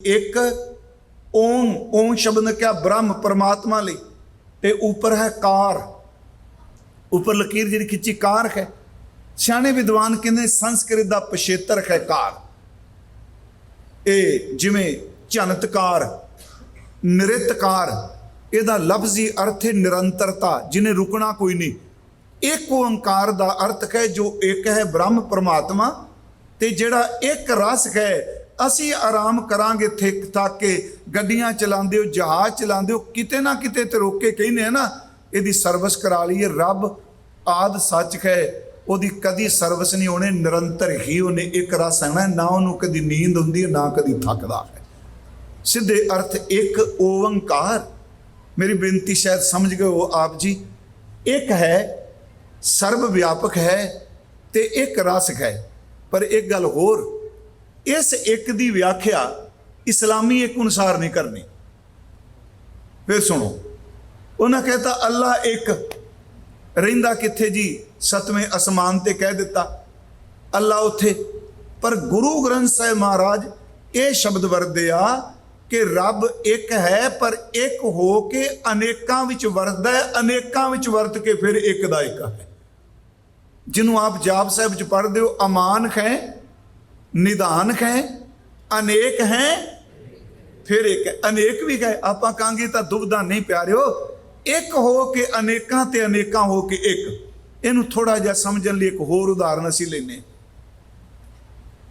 ਇੱਕ ਓਮ ਓਮ ਸ਼ਬਦ ਨੇ ਕਿਹਾ ਬ੍ਰਹਮ ਪਰਮਾਤਮਾ ਲਈ, ਤੇ ਉੱਪਰ ਹੈ ਕਾਰ। ਉੱਪਰ ਲਕੀਰ ਜਿਹੜੀ ਖਿੱਚੀ ਕਾਰ ਹੈ। ਸਿਆਣੇ ਵਿਦਵਾਨ ਕਹਿੰਦੇ ਸੰਸਕ੍ਰਿਤ ਦਾ ਪਛੇਤਰ ਹੈ ਕਾਰ। ਇਹ ਜਿਵੇਂ ਜਨਤਕਾਰ ਨਿਰਤਕਾਰ, ਇਹਦਾ ਲਫ਼ਜ਼ੀ ਅਰਥ ਹੈ ਨਿਰੰਤਰਤਾ, ਜਿਹਨੇ ਰੁਕਣਾ ਕੋਈ ਨਹੀਂ। ਇੱਕ ਓੰਕਾਰ ਦਾ ਅਰਥ ਹੈ ਜੋ ਇੱਕ ਹੈ ਬ੍ਰਹਮ ਪਰਮਾਤਮਾ, ਤੇ ਜਿਹੜਾ ਇੱਕ ਰਸ ਹੈ ਅਸੀਂ ਆਰਾਮ ਕਰਾਂਗੇ ਥਿਕ ਥੱਕ ਕੇ, ਗੱਡੀਆਂ ਚਲਾਉਂਦੇ ਹੋ, ਜਹਾਜ਼ ਚਲਾਉਂਦੇ ਹੋ, ਕਿਤੇ ਨਾ ਕਿਤੇ ਤੇ ਰੋਕ ਕੇ ਕਹਿੰਦੇ ਆ ਨਾ, ਇਹਦੀ ਸਰਵਿਸ ਕਰਾ ਲਈਏ, ਰੱਬ ਆਦ ਸੱਚ ਹੈ ਉਹਦੀ ਕਦੀ ਸਰਵਿਸ ਨਹੀਂ ਹੋਣੇ, ਨਿਰੰਤਰ ਹੀ ਉਹਨੇ ਇੱਕ ਰਸ ਆਣਾ ਨਾ ਉਹਨੂੰ ਕਦੀ ਨੀਂਦ ਹੁੰਦੀ ਹੈ ਨਾ ਕਦੀ ਥੱਕਦਾ। ਹੈ ਸਿੱਧੇ ਅਰਥ, ਇੱਕ ਓਵੰਕਾਰ ਮੇਰੀ ਬੇਨਤੀ ਸ਼ਾਇਦ ਸਮਝ ਗਏ ਹੋ ਆਪ ਜੀ। ਇੱਕ ਹੈ ਸਰਬ ਵਿਆਪਕ ਹੈ ਤੇ ਇੱਕ ਰਸ ਹੈ। ਪਰ ਇੱਕ ਗੱਲ ਹੋਰ ਇਸ ਇੱਕ ਦੀ ਵਿਆਖਿਆ ਇਸਲਾਮੀ ਇੱਕ ਅਨੁਸਾਰ ਨਹੀਂ ਕਰਨੀ। ਫਿਰ ਸੁਣੋ। ਉਹਨਾਂ ਕਹਿੰਦਾ ਅੱਲਾ ਇੱਕ ਰਹਿੰਦਾ ਕਿੱਥੇ ਜੀ? ਸਤਵੇਂ ਅਸਮਾਨ ਤੇ ਕਹਿ ਦਿੱਤਾ, ਅੱਲਾ ਉੱਥੇ। ਪਰ ਗੁਰੂ ਗ੍ਰੰਥ ਸਾਹਿਬ ਮਹਾਰਾਜ ਇਹ ਸ਼ਬਦ ਵਰਤਦੇ ਆ ਕਿ ਰੱਬ ਇੱਕ ਹੈ, ਪਰ ਇੱਕ ਹੋ ਕੇ ਅਨੇਕਾਂ ਵਿੱਚ ਵਰਤਦਾ ਹੈ, ਅਨੇਕਾਂ ਵਿੱਚ ਵਰਤ ਕੇ ਫਿਰ ਇੱਕ ਦਾ ਇੱਕ ਹੈ। ਜਿਹਨੂੰ ਆਪ ਜਾਪ ਸਾਹਿਬ ਚ ਪੜ੍ਹਦੇ ਹੋ, ਅਮਾਨ ਹੈ ਨਿਦਾਨ ਹੈ, ਅਨੇਕ ਹੈ, ਫਿਰ ਇੱਕ ਹੈ ਅਨੇਕ ਵੀ ਹੈ। ਆਪਾਂ ਕਹਾਂਗੇ ਤਾਂ ਦੁਬਦਾ ਨਹੀਂ ਪਿਆਰਿਓ, ਇੱਕ ਹੋ ਕੇ ਅਨੇਕਾਂ ਤੇ ਅਨੇਕਾਂ ਹੋ ਕੇ ਇੱਕ। ਇਹਨੂੰ ਥੋੜਾ ਜਿਹਾ ਸਮਝਣ ਲਈ ਇੱਕ ਹੋਰ ਉਦਾਹਰਨ ਅਸੀਂ ਲੈਨੇ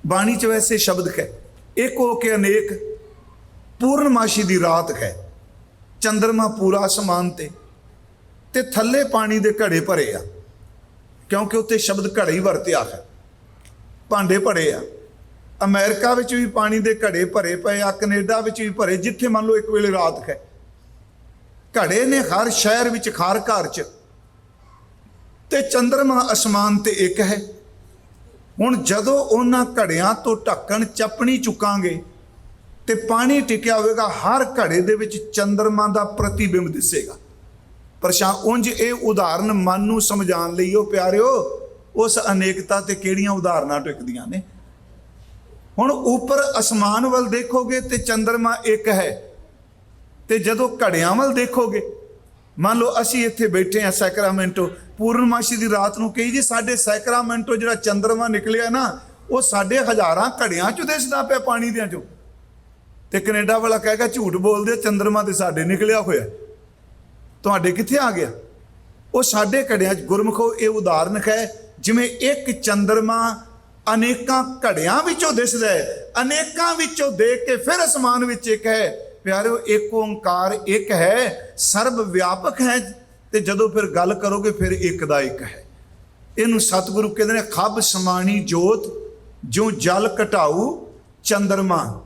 ਬਾਣੀ ਚ ਵੈਸੇ ਸ਼ਬਦ ਹੈ, ਇੱਕ ਹੋ ਕੇ ਅਨੇਕ, ਪੂਰਨਮਾਸ਼ੀ ਦੀ ਰਾਤ ਹੈ। ਚੰਦਰਮਾ ਪੂਰਾ ਅਸਮਾਨ ਤੇ ਤੇ ਥੱਲੇ ਪਾਣੀ ਦੇ ਘੜੇ ਭਰੇ ਆ, ਕਿਉਂਕਿ ਉੱਤੇ ਸ਼ਬਦ ਘੜੇ ਹੀ ਵਰਤਿਆ ਹੈ, ਭਾਂਡੇ ਭਰੇ ਆ। ਅਮਰੀਕਾ ਵਿੱਚ ਵੀ ਪਾਣੀ ਦੇ ਘੜੇ ਭਰੇ ਪਏ ਆ, ਕੈਨੇਡਾ ਵਿੱਚ ਵੀ ਭਰੇ, ਜਿੱਥੇ ਮੰਨ ਲਓ ਇੱਕ ਵੇਲੇ ਰਾਤ ਹੈ ਘੜੇ ਨੇ ਹਰ ਸ਼ਹਿਰ ਵਿੱਚ, ਹਰ ਘਰ 'ਚ। ਤੇ ਚੰਦਰਮਾ ਅਸਮਾਨ ਤੇ ਇੱਕ ਹੈ। ਹੁਣ ਜਦੋਂ ਉਹਨਾਂ ਘੜਿਆਂ ਤੋਂ ਢੱਕਣ ਚੱਪਣੀ ਚੁੱਕਾਂਗੇ, ਤੇ ਪਾਣੀ ਟਿਕਿਆ ਹੋਵੇਗਾ, ਹਰ ਘੜੇ ਦੇ ਵਿੱਚ ਚੰਦਰਮਾ ਦਾ ਪ੍ਰਤੀਬਿੰਬ ਦਿਸੇਗਾ। ਪਰਸ਼ਾ ਉਂਝ ਇਹ ਉਦਾਹਰਨ ਮਨ ਨੂੰ ਸਮਝਾਉਣ ਲਈ, ਉਹ ਪਿਆਰਿਓ, ਉਸ ਅਨੇਕਤਾ ਤੇ ਕਿਹੜੀਆਂ ਉਦਾਹਰਨਾਂ ਟਿਕਦੀਆਂ ਨੇ? ਹੁਣ ਉੱਪਰ ਅਸਮਾਨ ਵੱਲ ਦੇਖੋਗੇ ਤੇ ਚੰਦਰਮਾ ਇੱਕ ਹੈ। ਤੇ ਜਦੋਂ ਘੜਿਆਂ ਵੱਲ ਦੇਖੋਗੇ, ਮੰਨ ਲਓ ਅਸੀਂ ਇੱਥੇ ਬੈਠੇ ਆ ਸੈਕਰਾਮੈਂਟੋ, ਪੂਰਨਮਾਸ਼ੀ ਦੀ ਰਾਤ ਨੂੰ ਕਹੀ ਜੀ, ਸਾਡੇ ਸੈਕਰਾਮੈਂਟੋ ਜਿਹੜਾ ਚੰਦਰਮਾ ਨਿਕਲਿਆ ਨਾ, ਉਹ ਸਾਡੇ ਹਜ਼ਾਰਾਂ ਘੜਿਆਂ 'ਚੋਂ ਦਿਸਦਾ ਪਿਆ ਪਾਣੀ ਦਿਆਂ ਚੋਂ। ਤੇ ਕੈਨੇਡਾ ਵਾਲਾ ਕਹੇਗਾ, ਝੂਠ ਬੋਲਦੇ, ਚੰਦਰਮਾ ਤੇ ਸਾਡੇ ਨਿਕਲਿਆ ਹੋਇਆ ਤੁਹਾਡੇ ਕਿੱਥੇ ਆ ਗਿਆ? ਉਹ ਸਾਡੇ ਘੜਿਆਂ 'ਚ ਗੁਰਮਖੋ ਇਹ ਉਦਾਹਰਨ ਹੈ, ਜਿਵੇਂ ਇੱਕ ਚੰਦਰਮਾ ਅਨੇਕਾਂ ਘੜਿਆਂ ਵਿੱਚੋਂ ਦਿਸਦਾ ਹੈ, ਅਨੇਕਾਂ ਵਿੱਚੋਂ ਦੇਖ ਕੇ ਫਿਰ ਅਸਮਾਨ ਵਿੱਚ ਇੱਕ ਹੈ। ਪਿਆਰਿਓ, ਇੱਕ ਓੰਕਾਰ ਇੱਕ ਹੈ, ਸਰਬ ਵਿਆਪਕ ਹੈ ਤੇ ਜਦੋਂ ਫਿਰ ਗੱਲ ਕਰੋਗੇ ਫਿਰ ਇੱਕ ਦਾ ਇੱਕ ਹੈ। ਇਹਨੂੰ ਸਤਿਗੁਰੂ ਕਹਿੰਦੇ ਨੇ, ਖੱਬ ਸਮਾਣੀ ਜੋਤ ਜੋ ਜਲ ਘਟਾਊ ਚੰਦਰਮਾ।